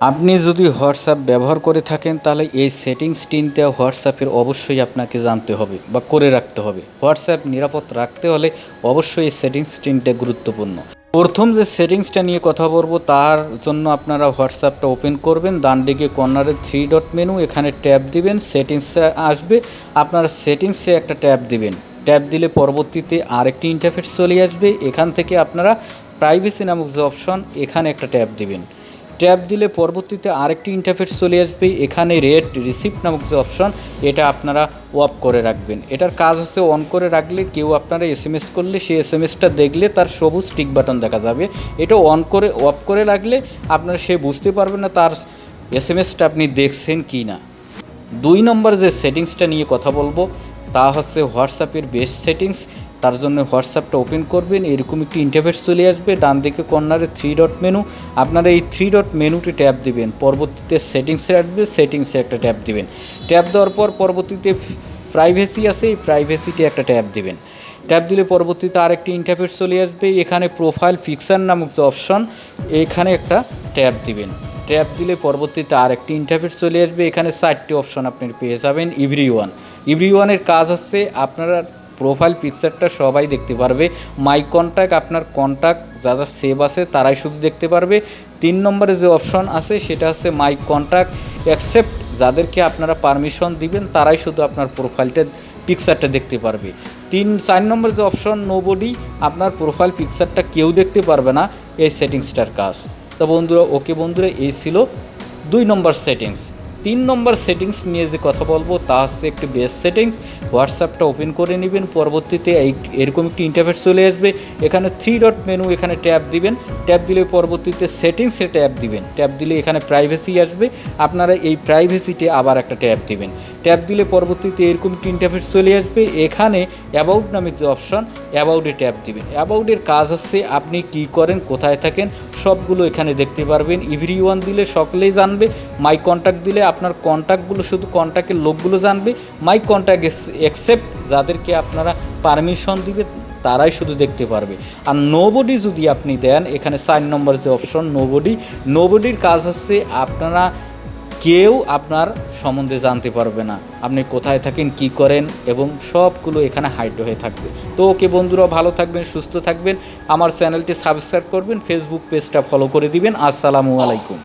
আপনি যদি হোয়াটসঅ্যাপ ব্যবহার করে থাকেন, তাহলে এই সেটিংস টিনটা হোয়াটসঅ্যাপের অবশ্যই আপনাকে জানতে হবে বা করে রাখতে হবে। হোয়াটসঅ্যাপ নিরাপদ রাখতে হলে অবশ্যই এই সেটিংস টিনটা গুরুত্বপূর্ণ। প্রথম যে সেটিংসটা নিয়ে কথা বলব, তার জন্য আপনারা হোয়াটসঅ্যাপটা ওপেন করবেন, ডান দিকে কর্নারে থ্রি ডট মেনু, এখানে ট্যাব দিবেন সেটিংসে আসবে, আপনারা সেটিংসে একটা ট্যাব দিবেন। ট্যাব দিলে পরবর্তীতে আরেকটি ইন্টারফেস চলে আসবে, এখান থেকে আপনারা প্রাইভেসি নামক যে অপশন এখানে একটা ট্যাব দিবেন। ট্যাব দিলে পরবর্তীতে আরেকটি ইন্টারফেস চলে আসবে। এখানে রেড রিসিপ্ট নামক যে অপশন এটা আপনারা অফ করে রাখবেন। এটার কাজ হচ্ছে অন করে রাখলে কেউ আপনারা এস এম এস করলে সেই এস এম এসটা দেখলে তার সবুজ টিক বাটন দেখা যাবে। এটা অন করে অফ করে রাখলে আপনারা সে বুঝতে পারবেন না তার এস এম এসটা আপনি দেখছেন কি না দুই নম্বর যে সেটিংসটা নিয়ে কথা বলব, তা হচ্ছে হোয়াটসঅ্যাপের বেস্ট সেটিংস তার জন্য হোয়াটসঅ্যাপটা ওপেন করবেন, এরকম একটি ইন্টারফেস চলে আসবে, ডান দিকে কর্নারে থ্রি ডট মেনু আপনারা এই থ্রি ডট মেনুটি ট্যাপ দিবেন, পরবর্তীতে সেটিংসে আসবে সেটিংসে একটা ট্যাপ দিবেন। ট্যাপ দেওয়ার পর পরবর্তীতে প্রাইভেসি আছে, এই প্রাইভেসিটি একটা ট্যাপ দিবেন। ট্যাপ দিলে পরবর্তীতে আরেকটি ইন্টারফেস চলে আসবে, এখানে প্রোফাইল ফিক্সার নামক যে অপশন এখানে একটা ট্যাপ দিবেন। ট্যাপ দিলে পরবর্তীতে আরেকটি ইন্টারফেস চলে আসবে, এখানে চারটি অপশন আপনি পেয়ে যাবেন ইভরি ওয়ান ইভরি ওয়ানের কাজ হচ্ছে, আপনারা প্রোফাইল পিকচারটা সবাই দেখতে পারবে। মাই কন্ট্যাক্ট আপনার কন্ট্যাক্ট যারা সেভ আছে, তারাই শুধু দেখতে পারবে। তিন নম্বরে যে অপশন আছে, সেটা হচ্ছে মাই কন্ট্যাক্ট অ্যাকসেপ্ট যাদেরকে আপনারা পারমিশন দিবেন, তারাই শুধু আপনার প্রোফাইলটা পিকচারটা দেখতে পারবে। তিন, চার নম্বর যে অপশন নো বডি আপনার প্রোফাইল পিকচারটা কেউ দেখতে পারবে না, এই সেটিংসটার কাজ। তো বন্ধুরা ওকে বন্ধুরা, এই ছিল দুই নম্বর সেটিংস তিন নম্বর সেটিংস নিয়ে যে কথা বলব, তা হচ্ছে একটি বেস্ট সেটিংস হোয়াটসঅ্যাপটা ওপেন করে নেবেন, পরবর্তীতে এই এরকম একটি ইন্টারফেস চলে আসবে। এখানে থ্রি ডট মেনু এখানে ট্যাব দিবেন। ট্যাব দিলে পরবর্তীতে সেটিংসে ট্যাব দিবেন। ট্যাব দিলে এখানে প্রাইভেসি আসবে। আপনারা এই প্রাইভেসিতে আবার একটা ট্যাব দিবেন। ট্যাব দিলে পরবর্তীতে এরকম একটি ইন্টারফেস চলে আসবে। এখানে অ্যাবাউট নামক যে অপশন অ্যাবাউটে ট্যাব দিবেন। অ্যাবাউটের কাজ হচ্ছে আপনি কি করেন, কোথায় থাকেন সবগুলো এখানে দেখতে পারবেন। ইভরি ওয়ান দিলে সকলেই জানবে মাই কন্ট্যাক্ট দিলে আপনার কন্ট্যাক্টগুলো শুধু কন্ট্যাক্টের লোকগুলো জানবে। মাই কন্ট্যাক্ট অ্যাকসেপ্ট যাদেরকে আপনারা পারমিশন দিবে, তারাই শুধু দেখতে পারবে। আর নোবডি যদি আপনি দেন, এখানে সাইন নম্বর যে অপশন নোবডি নোবডির কাজ হচ্ছে আপনারা কেউ আপনার সম্বন্ধে জানতে পারবে না। আপনি কোথায় থাকেন, কি করেন এবং সবগুলো এখানে হাইড হয়ে থাকবে। তো ওকে বন্ধুরা, ভালো থাকবেন, সুস্থ থাকবেন। আমার চ্যানেলটি সাবস্ক্রাইব করবেন ফেসবুক পেজটা ফলো করে দিবেন। আসসালামু আলাইকুম।